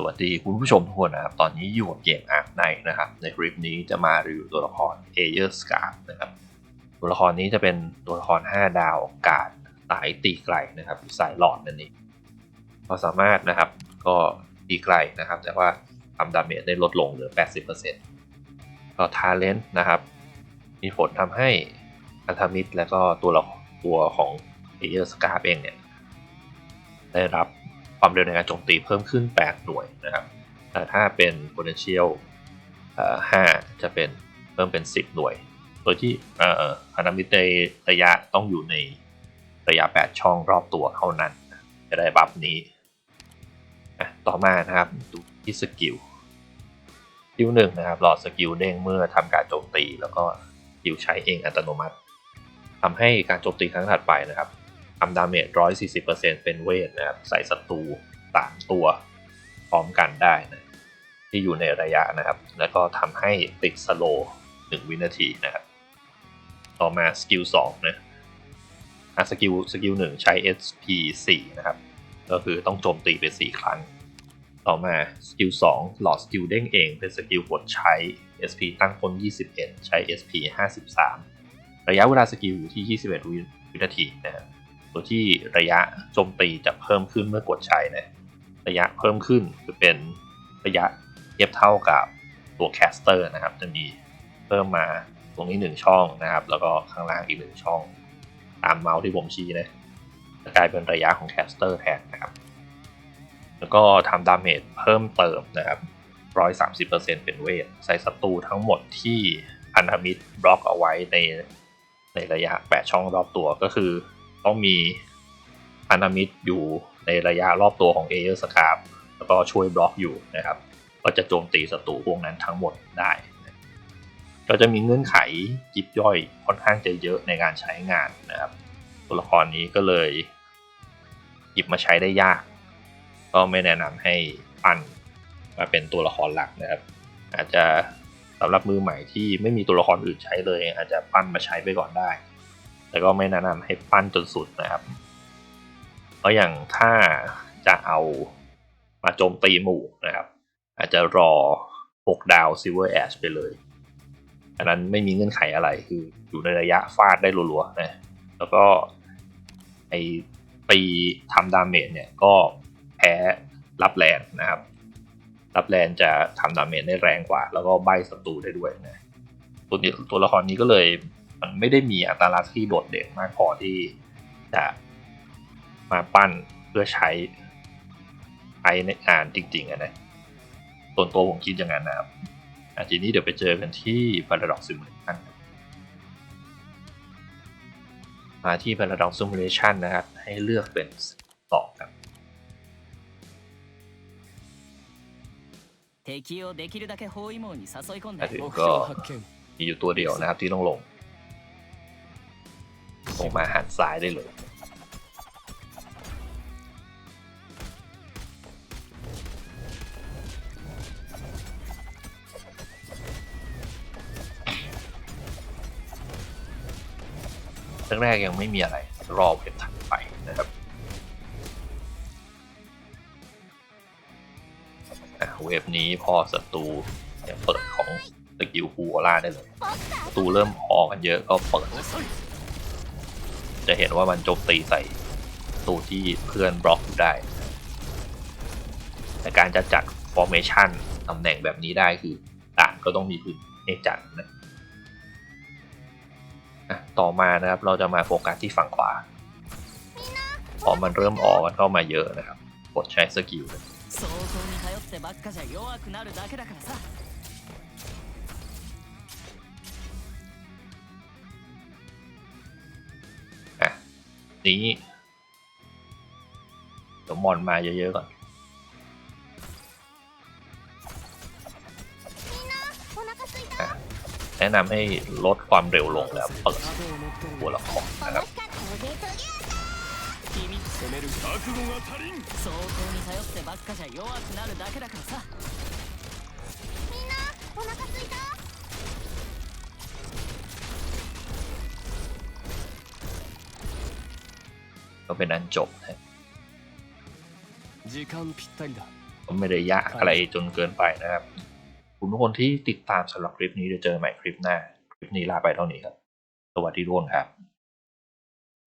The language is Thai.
สวัสดีคุณผู้ชมทุกคนนะครับ ตอนนี้อยู่กับเกมอาร์ไนนะครับ ในคลิปนี้จะมารีวิวตัวละครเอเยอร์สกานะครับ ตัวละครนี้จะเป็นตัวละคร 5 ดาวกาดสายตีไกลนะครับสายหลอดนั่นเองก็สามารถนะครับก็ตีไกลนะครับ แต่ว่าทำดาเมจได้ลดลงเหลือ 80%ก็ทาเลนต์นะครับ มีผลทำให้อันธมิตและก็ตัวละตัวของเอเยอร์สกาเองเนี่ยได้รับ ความเร็วในการโจมตีเพิ่มขึ้น 8 หน่วยนะครับแต่ถ้าเป็น potential 5 จะเป็นเพิ่มเป็น 10 หน่วย โดยที่อ่อพันธมิตรในระยะต้องอยู่ในระยะ 8 ช่องรอบตัวเท่านั้น จะได้บัฟนี้ ต่อมานะครับดูที่สกิลสกิลหนึ่งนะครับหลอดสกิลเด้งเมื่อทำการโจมตี แล้วก็สกิลใช้เองอัตโนมัติทำให้การโจมตีครั้งถัดไปนะครับ ทำดาเมจ140%เป็นเวทนะครับ ใส่ศัตรูสามตัวพร้อมกันได้นะที่อยู่ในระยะนะครับ แล้วก็ทำให้ติดสโลหนึ่งวินาทีนะครับ ต่อมาสกิล2นะอะสกิลสกิล1ใช้ SP 4นะครับ ก็คือต้องโจมตีไป4ครั้ง ต่อมาสกิล2หลอดสกิลเด้งเองเป็นสกิลกดใช้ SP ตั้งต้น21 ใช้ SP 53 ระยะเวลาสกิลอยู่ที่ 21 วินาทีนะครับ โดยที่ระยะโจมตีจะเพิ่มขึ้นเมื่อกดใช้นะระยะเพิ่มขึ้นจะเป็นระยะเทียบเท่ากับตัวแคสเตอร์นะครับ จะมีเพิ่มมาตรงนี้หนึ่งช่องนะครับ แล้วก็ข้างล่างอีกหนึ่งช่อง ตามเมาส์ที่ผมชี้นะจะกลายเป็นระยะของแคสเตอร์แทนนะครับ แล้วก็ทำดาเมจเพิ่มเติมนะครับ130%เป็นเวทใส่ศัตรูทั้งหมดที่พันธมิตรบล็อกเอาไว้ในในระยะ 8 ช่องรอบตัวก็คือ ต้องมีพันธมิตรอยู่ในระยะรอบตัวของเอเยอร์สคาร์แล้วก็ช่วยบล็อกอยู่นะครับ ก็จะโจมตีศัตรูพวกนั้นทั้งหมดได้ก็จะมีเงื่อนไขยิบย่อยค่อนข้างจะเยอะในการใช้งานนะครับ ตัวละครนี้ก็เลยหยิบมาใช้ได้ยาก ก็ไม่แนะนำให้ปั้นมาเป็นตัวละครหลักนะครับ อาจจะสำหรับมือใหม่ที่ไม่มีตัวละครอื่นใช้เลย อาจจะปั้นมาใช้ไปก่อนได้ แต่ก็ไม่แนะนำให้ปั้นจนสุดนะครับ เพราะอย่างถ้าจะเอามาโจมตีหมู่นะครับ อาจจะรอ 6 ดาว Silver Ash ไปเลย อันนั้นไม่มีเงื่อนไขอะไรคืออยู่ในระยะฟาดได้รัวๆนะแล้วก็ไอตีทำดาเมจเนี่ยก็แพ้รับแลนนะครับ รับแลนจะทำดาเมจได้แรงกว่า แล้วก็ใบศัตรูได้ด้วยนะตัวนี้ตัวละครนี้ก็เลย มันไม่ได้มีอัตลักษณ์ที่โดดเด่นมากพอที่จะมาปั้นเพื่อใช้ใช้ในงานจริงๆอะนะส่วนตัวผมคิดอย่างนั้นนะครับอ่ะทีนี้เดี๋ยวไปเจอกันที่ Paradox Simulation ครับมาที่ Paradox Simulation นะครับ ให้เลือกเป็นสองครับ 敵をできるだけ包囲網に誘い込んである目標発見 มีอยู่ตัวเดียวนะครับที่ต้องลง ลงมาหันซ้ายได้เลยแรกๆยังไม่มีอะไร รอเว็บถัดไปนะครับเว็บนี้พอศัตรูเนี่ยเปิดของสกิลฮูโอล่าได้เลยศัตรูเริ่มออกกันเยอะก็เปิด จะเห็นว่ามันโจมตีใส่ตัวที่เพื่อนบล็อกได้ แต่การจะจัดฟอร์เมชันตำแหน่งแบบนี้ได้คือต่างก็ต้องมีพื้นให้จัดนะต่อมานะครับเราจะมาโฟกัสที่ฝั่งขวาพอมันเริ่มออกมันเข้ามาเยอะนะครับกดใช้สกิลเล นี้เดี๋ยวมอนมาเยอะๆก่อน อ่ะแนะนำให้ลดความเร็วลงแล้วเปิด 角を持ってる ตัวละครนะครับ 君攻める覚悟が足りん相当に頼ってばっかじゃ弱くなるだけだからさ ก็เป็นอันจบนะก็ไม่ได้ยากอะไรจนเกินไปนะครับคุณทุกคนที่ติดตามสำหรับคลิปนี้จะเจอใหม่คลิปหน้า คลิปนี้ลาไปเท่านี้ครับ สวัสดีทุกคนครับ